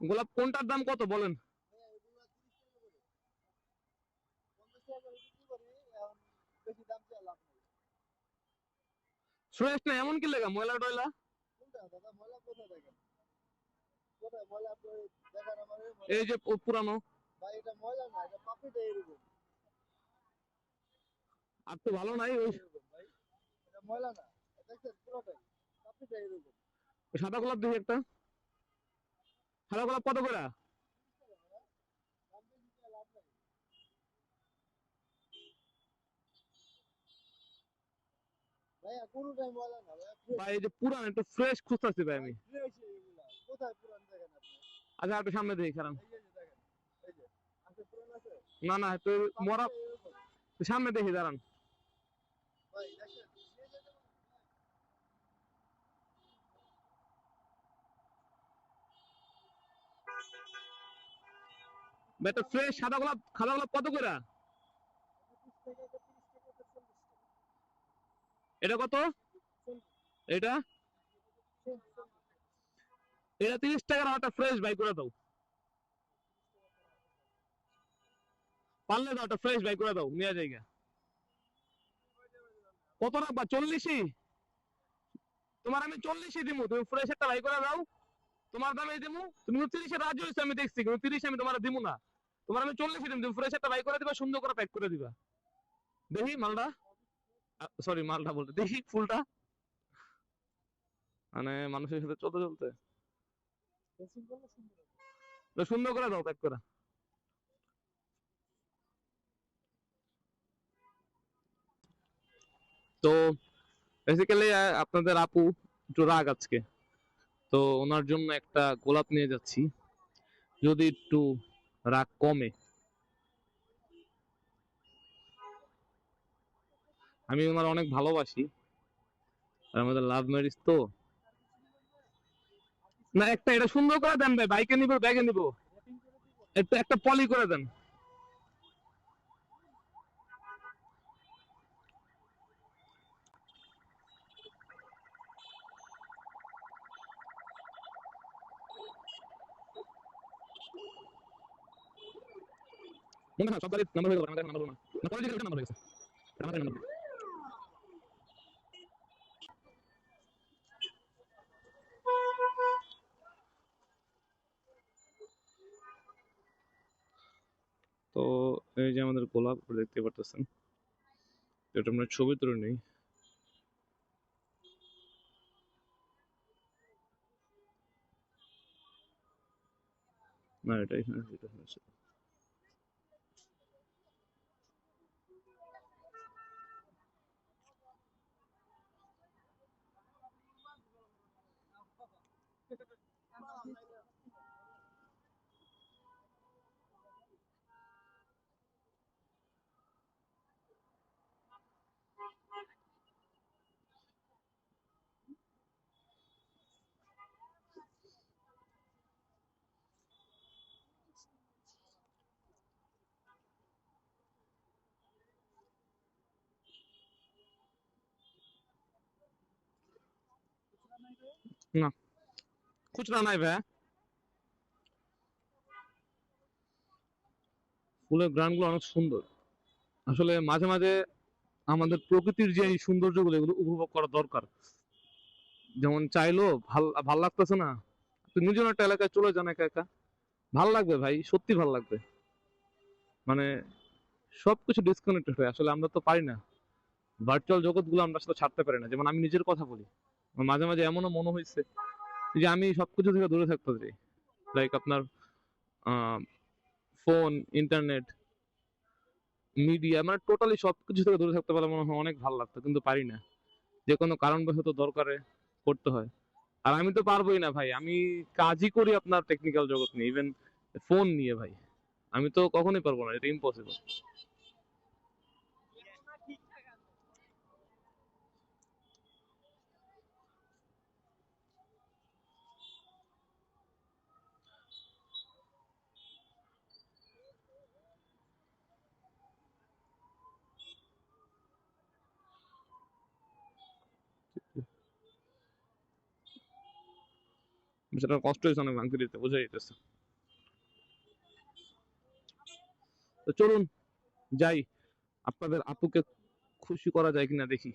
গোলাপ কোনটার দাম কত বলেন? ফ্রেশ না এমন কি লেগা ময়লা টয়লা? এই যে পুরানো। ভাই এটা ময়লা না এটা পাপিটা আর তো ভালো নাই ওই সাদা গোলাপ দেখি একটা সাদা গোলাপ কত করে দাম বেশি চেয়ে লাভ নেই ভাইয়া কোনোটাই ভাই এই যে পুরান একটু ফ্রেশ খুঁজতেছি ভাই আমি। আপনি? আচ্ছা একটু সামনে দেখি কারণ না না মরা। একটু সামনে দেখি দাঁড়ান। ভাই দেখেন এই যে দেখেন। একটা ফ্রেশ সাদা গোলাপ সাদা গোলাপ কত করে? 25 থেকে 30 থেকে 40 টাকা এটা কত? এটা? এটা তিরিশ টাকার একটা ফ্রেশ বাই করে দাও। পারলে দাও, একটা ফ্রেশ বাই করে দাও, নিয়ে যাইগা কত রাখবা? চল্লিশই? তোমার আমি চল্লিশই দিমু, তুমি ফ্রেশ একটা বাই করে দাও। তোমার দামে দিমু, তুমি তিরিশে রাজি হয়েছে, আমি দেখছি, কিন্তু তিরিশ আমি তোমার দিমু না। তোমার আমি চল্লিশে দিমু তুমি ফ্রেশ একটা বাই করে দিবা, সুন্দর করে প্যাক করে দিবা। দেখি মালটা। সরি মালটা বলতে, দেখি ফুলটা। মানে মানুষের সাথে চলতে চলতে। সুন্দর করে দাও প্যাক করে। তো বেসিক্যালি আপনাদের আপু একটু রাগ আজকে। তো ওনার জন্য একটা গোলাপ নিয়ে যাচ্ছি। যদি একটু রাগ কমে। আমি ওনার অনেক ভালোবাসি। আর আমাদের লাভ ম্যারেজ তো। না, একটা, এটা সুন্দর করে দেন ভাই বাইকে নিবো ব্যাগে নিবো। একটা একটা পলি করে দেন। হয় সব গাড়ির নাম্বার হয়ে গেল, আমাদের নাম্বার না। না পলিটিক্যাল নাম্বার হয়ে গেছে। আমাদের নাম্বার তো এই যে আমাদের গোলাপ দেখতে পারতেছেন। এটা আমরা ছবি তুলে নেই। না, এটা এখানে, এটা হয়েছে খুচরা নাই ভাই। ফুলের গ্রানগুলো অনেক সুন্দর। আসলে মাঝে মাঝে আমাদের প্রকৃতির যে সৌন্দর্যগুলো এগুলো উপভোগ করা দরকার। যেমন চাইলো ভালো ভালো লাগতেছে না। আপনি নিজের একটা এলাকায় চলে যান একা একা। ভালো লাগবে ভাই, সত্যি ভালো লাগবে। মানে সবকিছু ডিসকানেক্টেড হয়ে। আসলে আমরা তো পারি না। ভার্চুয়াল জগৎগুলো আমরা আসলে ছাড়তে পারি না। যেমন আমি নিজের কথা বলি। মাঝে মাঝে এমনও মনে হয়েছে যে আমি সবকিছু থেকে দূরে থাকতে চাই। লাইক আপনার ফোন ইন্টারনেট মিডিয়া মানে টোটালি সবকিছু থেকে দূরে থাকতে পারলে মনে হয় অনেক ভালো লাগতো, কিন্তু পারি না। যে কোনো কারণবশত দরকারে করতে হয়। আর আমি তো পারবোই না ভাই, আমি কাজই করি আপনার টেকনিক্যাল জগৎ নিয়ে ইভেন ফোন নিয়ে ভাই। আমি তো কখনোই পারব না, এটা ইম্পসিবল সেটা কষ্ট হয়েছে অনেক ভাঙতে দিতে, বোঝা যেতেছে তো চলুন, যাই। আপনাদের আপুকে খুশি করা যায় কিনা দেখি।